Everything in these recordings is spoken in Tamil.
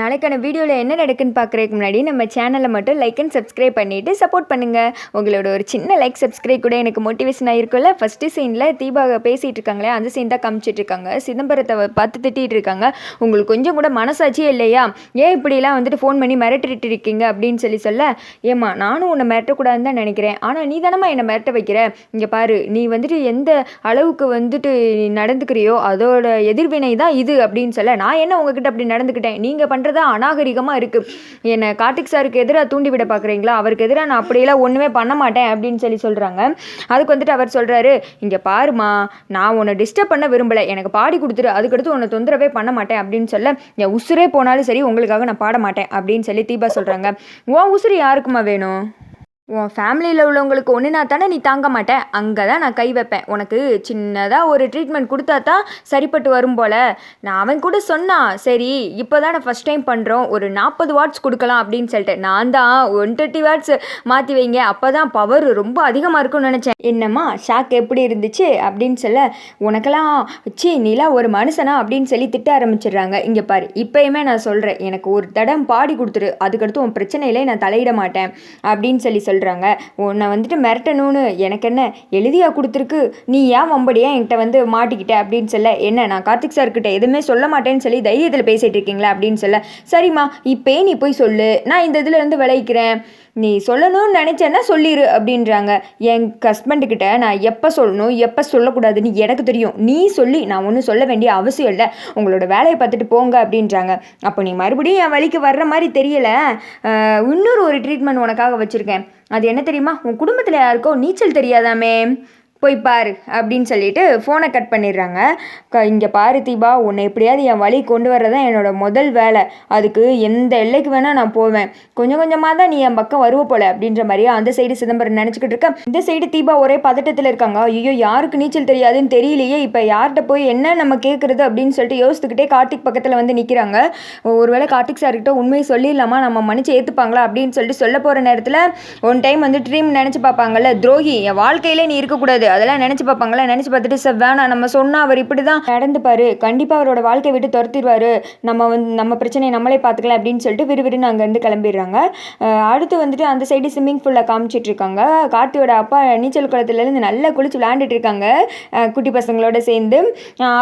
நாளைக்கான வீடியோவில் என்ன நடக்குன்னு பார்க்குறதுக்கு முன்னாடி நம்ம சேனலை மட்டும் லைக் அண்ட் சப்ஸ்கிரைப் பண்ணிவிட்டு சப்போர்ட் பண்ணுங்கள் உங்களோட ஒரு சின்ன லைக் சப்ஸ்கிரைப் கூட எனக்கு மோட்டிவேஷனாக இருக்கும்ல. ஃபஸ்ட்டு சீனில் தீபா பேசிகிட்டு இருக்காங்களே அந்த சீன் தான் காமிச்சிட்டு இருக்காங்க. சிதம்பரத்தை பார்த்து திட்டிகிட்டு இருக்காங்க. உங்களுக்கு கொஞ்சம் கூட மனசாட்சியே இல்லையா? ஏன் இப்படிலாம் வந்துட்டு ஃபோன் பண்ணி மிரட்டிட்டு இருக்கீங்க அப்படின்னு சொல்லி சொல்ல ஏம்மா நானும் உன்னை மிரட்டக்கூடாதுன்னு தான் நினைக்கிறேன். ஆனால் நீ தானம்மா என்னை மிரட்ட வைக்கிற? இங்கே பாரு நீ வந்துட்டு எந்த அளவுக்கு வந்துட்டு நடந்துக்கிறியோ அதோட எதிர்வினை தான் இது அப்படின்னு சொல்ல நான் என்ன உங்ககிட்ட அப்படி நடந்துக்கிட்டேன்? நீங்கள் பண்ணுறது அநாகரிகமாக இருக்குது என்னை கார்த்திக் சாருக்கு எதிராக தூண்டிவிட பார்க்குறீங்களா அவருக்கு எதிராக நான் அப்படியெல்லாம் ஒன்றுமே பண்ண மாட்டேன் அப்படின்னு சொல்லி சொல்கிறாங்க அதுக்கு வந்துட்டு அவர் சொல்கிறாரு இங்கே பாருமா நான் உன்னை டிஸ்டர்ப் பண்ண விரும்பலை. எனக்கு பாடி கொடுத்துரு. அதுக்கடுத்து உன்னை தொந்தரவே பண்ண மாட்டேன் அப்படின்னு சொல்ல என் உசுரே போனாலும் சரி உங்களுக்காக நான் பாட மாட்டேன் அப்படின்னு சொல்லி தீபா சொல்கிறாங்க உன் உசுறு யாருக்குமா வேணும்? உன் ஃபேமிலியில் உள்ளவங்களுக்கு ஒன்றுனா தானே நீ தாங்க மாட்டேன் அங்கே தான் நான் கை வைப்பேன். உனக்கு சின்னதாக ஒரு ட்ரீட்மெண்ட் கொடுத்தா தான் சரிப்பட்டு வரும் போல். நான் அவன் கூட சொன்னான் சரி இப்போ தான் ஃபஸ்ட் டைம் பண்ணுறோம் ஒரு நாற்பது வாட்ஸ் கொடுக்கலாம் அப்படின்னு சொல்லிட்டு. நான் தான் ஒன் தேர்ட்டி வாட்ஸ் மாற்றி வைங்க. அப்போ தான் பவர் ரொம்ப அதிகமாக இருக்கும்னு நினச்சேன். என்னம்மா ஷாக் எப்படி இருந்துச்சு? அப்படின்னு சொல்ல உனக்கெல்லாம் சி நீலாம் ஒரு மனுஷனா? அப்படின்னு சொல்லி திட்ட ஆரம்பிச்சிடுறாங்க. இங்கே பாரு இப்போயுமே நான் சொல்கிறேன் எனக்கு ஒரு தடம் பாடி கொடுத்துரு. அதுக்கடுத்து உன் பிரச்சனையிலே நான் தலையிட மாட்டேன். அப்படின்னு சொல்லி சொல்கிறாங்க உன்னை வந்துட்டு மிரட்டணும்னு எனக்கு என்ன எழுதியா கொடுத்துருக்கு? நீ ஏன் வம்படியா என்கிட்ட வந்து மாட்டிக்கிட்ட அப்படின்னு சொல்ல? என்ன நான் கார்த்திக் சார்கிட்ட எதுவுமே சொல்ல மாட்டேன்னு சொல்லி தைரியத்தில் பேசிகிட்டு இருக்கீங்களா அப்படின்னு சொல்ல? சரிம்மா இப்போயே நீ போய் சொல்லு. நான் இந்த இதில் இருந்து விளைவிக்கிறேன் நீ சொல்லணும்னு நினச்சேன்னா சொல்லிடு அப்படின்றாங்க. என் ஹஸ்பண்டுக்கிட்ட நான் எப்போ சொல்லணும் எப்போ சொல்லக்கூடாதுன்னு எனக்கு தெரியும். நீ சொல்லி நான் ஒன்றும் சொல்ல வேண்டிய அவசியம் இல்லை. உங்களோட வேலையை பார்த்துட்டு போங்க அப்படின்றாங்க. அப்போ நீ மறுபடியும் என் வழிக்கு வர்ற மாதிரி தெரியல. இன்னொரு ஒரு ட்ரீட்மெண்ட் உனக்காக வச்சுருக்கேன். அது என்ன தெரியுமா? உன் குடும்பத்தில் யாருக்கோ நீச்சல் தெரியாதாமே. போய் பாரு அப்படின்னு சொல்லிட்டு ஃபோனை கட் பண்ணிடுறாங்க. க இங்கே பாரு தீபா உன்னை எப்படியாவது என் வழி கொண்டு வர்றதான் என்னோட முதல் வேலை. அதுக்கு எந்த எல்லைக்கு வேணால் நான் போவேன். கொஞ்சம் கொஞ்சமாக தான் நீ என் பக்கம் வருவ போல அப்படின்ற மாதிரியே அந்த சைடு சிதம்பரம் நினச்சிக்கிட்டு இருக்க. இந்த சைடு தீபா ஒரே பதட்டத்தில் இருக்காங்க. ஐயோ யாருக்கு நீச்சல் தெரியாதுன்னு தெரியலையே. இப்போ யார்கிட்ட போய் என்ன நம்ம கேட்குறது அப்படின்னு சொல்லிட்டு யோசித்துக்கிட்டே கார்த்திக் பக்கத்தில் வந்து நிற்கிறாங்க ஒருவேளை கார்த்திக் சார்கிட்ட உண்மையை சொல்லிடலாமா? நம்ம மன்னிச்சு ஏற்றுப்பாங்களா அப்படின்னு சொல்லிட்டு சொல்ல போகிற நேரத்தில் ஒன் டைம் வந்து ட்ரீம் நினச்சி பார்ப்பாங்கல்ல. துரோகி என் வாழ்க்கையிலே நீ இருக்கக்கூடாது. அதெல்லாம் நினச்சி பார்ப்பாங்களா? நினச்சி பார்த்துட்டு சார் வேணாம். நம்ம சொன்னால் அவர் இப்படி தான் நடந்துப்பார் கண்டிப்பாக அவரோட வாழ்க்கை விட்டு துரத்திடுவார். நம்ம வந்து நம்ம பிரச்சனையை நம்மளே பார்த்துக்கலாம் அப்படின்னு சொல்லிட்டு விறுவிறுன்னு அங்கேருந்து கிளம்பிடுறாங்க. அடுத்து வந்துட்டு அந்த சைடு ஸ்விம்மிங் ஃபுல்லாக காமிச்சிட்டு இருக்காங்க. கார்த்தியோட அப்பா நீச்சல் குளத்துலேருந்து நல்லா குளிச்சு விளையாண்டுட்டு இருக்காங்க. குட்டி பசங்களோட சேர்ந்து.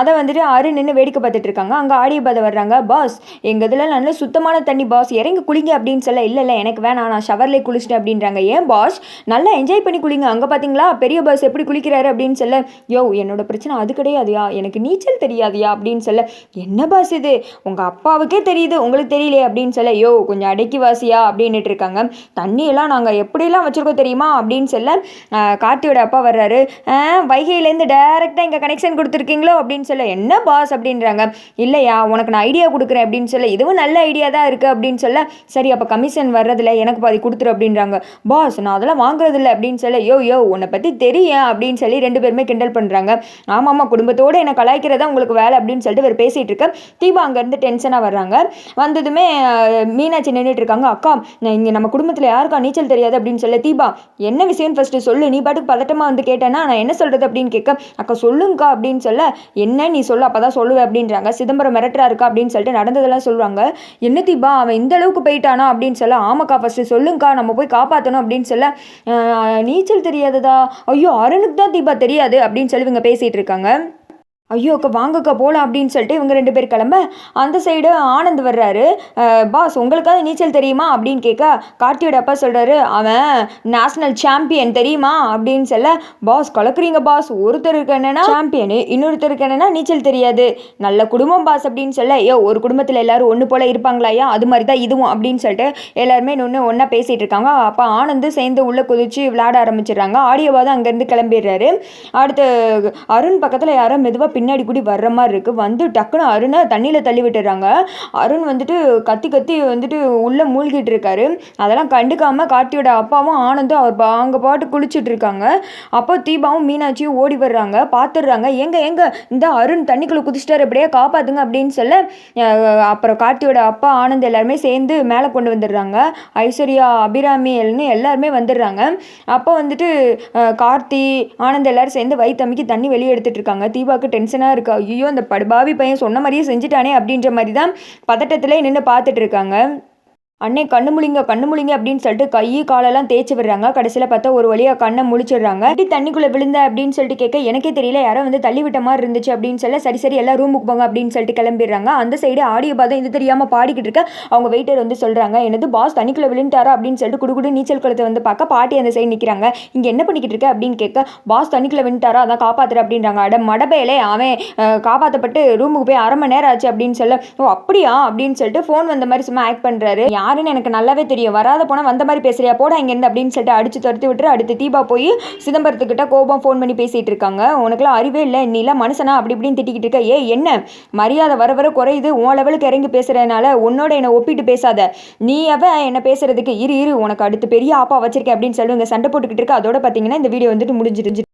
அதை வந்துட்டு அரு நின்று வேடிக்கை பார்த்துட்டு இருக்காங்க. அங்கே ஆடிய பாதை வர்றாங்க. பாஸ் எங்கள் இதில் நல்ல சுத்தமான தண்ணி பாஸ். இறங்கி குளிங்க அப்படின்னு சொல்ல இல்லை இல்லை எனக்கு வேணாம். நான் ஷவர்லேயே குளிச்சிட்டேன் அப்படின்றாங்க. ஏன் பாஸ்? நல்லா என்ஜாய் பண்ணி குளிங்க. அங்கே பார்த்தீங்களா பெரிய பாஸ் எப்படி குளிக்கிறாரு அப்படின்னு சொல்ல யோ என்னோட பிரச்சனை அது கிடையாதுயா எனக்கு நீச்சல் தெரியாதுயா? அப்படின்னு சொல்ல என்ன பாஸ் இது? உங்கள் அப்பாவுக்கே தெரியுது உங்களுக்கு தெரியலையே? அப்படின்னு சொல்ல யோ கொஞ்சம் அடக்கி வாசியா? அப்படின்னுட்டு இருக்காங்க. தண்ணியெல்லாம் நாங்கள் எப்படியெல்லாம் வச்சுருக்கோம் தெரியுமா? அப்படின்னு சொல்ல கார்த்தியோட அப்பா வர்றாரு. வைகையிலேருந்து டேரெக்டாக இங்கே கனெக்ஷன் கொடுத்துருக்கீங்களோ? அப்படின்னு சொல்ல என்ன பாஸ் அப்படின்றாங்க. இல்லையா உனக்கு நான் ஐடியா கொடுக்குறேன். அப்படின்னு சொல்ல இதுவும் நல்ல ஐடியா தான் இருக்குது அப்படின்னு சொல்ல சரி அப்போ கமிஷன் வர்றதில்ல எனக்கு பாதி கொடுத்துரு அப்படின்றாங்க. பாஸ் நான் அதெல்லாம் வாங்குறதில்ல. அப்படின்னு சொல்ல யோ யோ உன்னை பற்றி தெரியும். அப்படின்னு அப்படின்னு சொல்லி ரெண்டு பேருமே கிண்டல் பண்ணுறாங்க ஆமாம்மா குடும்பத்தோடு என்னை கலாய்க்கிறதா உங்களுக்கு வேலை அப்படின்னு சொல்லிட்டு இவர் பேசிகிட்டு இருக்க. தீபா அங்கேருந்து டென்ஷனாக வர்றாங்க. வந்ததுமே மீனாட்சி நின்றுட்டு இருக்காங்க. அக்கா இங்கே நம்ம குடும்பத்தில் யாருக்கா நீச்சல் தெரியாது அப்படின்னு சொல்ல தீபா என்ன விஷயம்னு ஃபஸ்ட்டு சொல்லு. நீ பாட்டுக்கு பதட்டமாக வந்து கேட்டேன்னா நான் என்ன சொல்கிறது அப்படின்னு கேட்க அக்கா சொல்லுங்கக்கா அப்படின்னு சொல்ல என்ன நீ சொல்ல அப்போ தான் சொல்லுவேன் அப்படின்றாங்க. சிதம்பரம் மிரட்டரா இருக்கா? அப்படின்னு சொல்லிட்டு நடந்ததெல்லாம் சொல்லுவாங்க. என்ன தீபா அவன் இந்த அளவுக்கு போயிட்டானா? அப்படின்னு சொல்ல ஆமாக்கா ஃபஸ்ட்டு சொல்லுங்கக்கா நம்ம போய் காப்பாற்றணும் அப்படின்னு சொல்ல நீச்சல் தெரியாததா? ஐயோ அருணுக்கு தான் தீபா தெரியாது அப்படின்னு சொல்லி இவங்க பேசிகிட்டு இருக்காங்க. ஐயோ அக்கா வாங்கக்கா போகலாம் அப்படின்னு சொல்லிட்டு இவங்க ரெண்டு பேர் கிளம்ப அந்த சைடு ஆனந்த் வர்றாரு. பாஸ் உங்களுக்காவது நீச்சல் தெரியுமா அப்படின்னு கேட்க கார்த்தியோட அப்பா சொல்கிறாரு அவன் நேஷனல் சாம்பியன் தெரியுமா? அப்படின்னு சொல்ல பாஸ் கலக்குறீங்க பாஸ் ஒருத்தருக்கு என்னன்னா சாம்பியனு இன்னொருத்தருக்கு என்னன்னா நீச்சல் தெரியாது. நல்ல குடும்பம் பாஸ் அப்படின்னு சொல்ல ஐயோ ஒரு குடும்பத்தில் எல்லாரும் ஒன்று போல் இருப்பாங்களாயா அது மாதிரி தான் இதுவும் அப்படின்னு சொல்லிட்டு எல்லாருமே இன்னொன்று ஒன்றா பேசிகிட்டு இருக்காங்க. அப்போ ஆனந்து சேர்ந்து உள்ளே குதிச்சு விளையாட ஆரம்பிச்சிடுறாங்க. ஆடியோவாக தான் அங்கேருந்து கிளம்பிடுறாரு. அடுத்து அருண் பக்கத்தில் யாரோ மெதுவாக பின்னாடி கூடி வர்ற மாதிரி இருக்குது வந்து டக்குன்னு அருணை தண்ணியில் தள்ளி விட்டுறாங்க. அருண் வந்துட்டு கத்தி கத்தி வந்துட்டு உள்ளே மூழ்கிட்டு இருக்காரு. அதெல்லாம் கண்டுக்காமல் கார்த்தியோட அப்பாவும் ஆனந்தும் அவர் பா- பாட்டு குளிச்சுட்டு இருக்காங்க. அப்போ தீபாவும் மீனாட்சியும் ஓடி வர்றாங்க. பார்த்துடுறாங்க எங்க எங்க இந்த அருண் தண்ணிக்குள்ளே குதிச்சிட்டாரு. எப்படியே காப்பாத்துங்க அப்படின்னு சொல்ல அப்புறம் கார்த்தியோட அப்பா ஆனந்த் எல்லாருமே சேர்ந்து மேலே கொண்டு வந்துடுறாங்க. ஐஸ்வர்யா அபிராமி எல்னு எல்லாருமே வந்துடுறாங்க. அப்போ வந்துட்டு கார்த்தி ஆனந்த் எல்லாரும் சேர்ந்து வயிற்றமைக்கு தண்ணி வெளியே எடுத்துட்டு இருக்காங்க. தீபாவுக்கு டென் டென்ஷனாக இருக்கா. ஐயோ அந்த படுபாவி பையன் சொன்ன மாதிரியே செஞ்சுட்டானே அப்படின்ற மாதிரி தான் பதட்டத்தில் நின்று பார்த்துட்டு இருக்காங்க. அண்ணே கண்ணு முழிங்க கண்ணு முழிங்க அப்படின்னு சொல்லிட்டு கை காலெல்லாம் தேய்ச்சி விடுறாங்க. கடைசியில் பார்த்தா ஒரு வழியாக கண்ணை முழிச்சிடுறாங்க. இப்படி தண்ணிக்குள்ளே விழுந்த? அப்படின்னு சொல்லிட்டு கேட்க எனக்கே தெரியல. யாரோ வந்து தள்ளி விட்ட மாதிரி இருந்துச்சு. அப்படின்னு சொல்ல சரி சரி எல்லாம் ரூமுக்கு போங்க. அப்படின்னு சொல்லிட்டு கிளம்பிடுறாங்க. அந்த சைடு ஆடியோ பாதம் இது தெரியாமல் பாடிக்கிட்டு இருக்க அவங்க வெயிட்டர் வந்து சொல்கிறாங்க எனது பாஸ் தண்ணிக்குள்ளே விழுந்துட்டாரா? அப்படின்னு சொல்லிட்டு குடுகுடு நீச்சல் குளத்தை வந்து பார்க்க பாட்டி அந்த சைடு நிற்கிறாங்க இங்கே என்ன பண்ணிக்கிட்டு இருக்க? அப்படின்னு கேட்க பாஸ் தண்ணிக்குள்ளே விழுந்துட்டாரா? அதான் காப்பாத்துற அப்படின்றாங்க. அட மடபேலே அவன் காப்பாற்றப்பட்டு ரூமுக்கு போய் அரை மணி நேரம் ஆச்சு அப்படின்னு சொல்ல ஓ அப்படியா? அப்படின்னு சொல்லிட்டு ஃபோன் வந்த மாதிரி சும்மா ஆக்ட் பண்ணுறாரு யாருன்னு எனக்கு நல்லாவே தெரியும். வராத போனால் வந்த மாதிரி பேசுறியா? போட இங்கேருந்து அப்படின்னு சொல்லிட்டு அடிச்சு துரத்தி விட்டுரு அடுத்து தீபா போய் சிதம்பரத்துக்கிட்ட கோபம் ஃபோன் பண்ணி பேசிகிட்டு இருக்காங்க. உனக்குலாம் அறிவே இல்லை. நீலாம் மனுஷனா? அப்படி இப்படின்னு திட்டிக்கிட்டு இருக்க. ஏ என்ன? மரியாதை வர வர குறையுது. உன் லெவலுக்கு இறங்கி பேசுறதுனால உன்னோட என்னை ஒப்பிட்டு பேசாத. நீ அவ என்ன பேசுறதுக்கு இரு இரு. உனக்கு அடுத்து பெரிய ஆப்பா வச்சிருக்கேன் அப்படின்னு சொல்லி சண்டை போட்டுக்கிட்டு இருக்க. அதோட பார்த்தீங்கன்னா இந்த வீடியோ வந்துட்டு முடிஞ்சிருந்துச்சு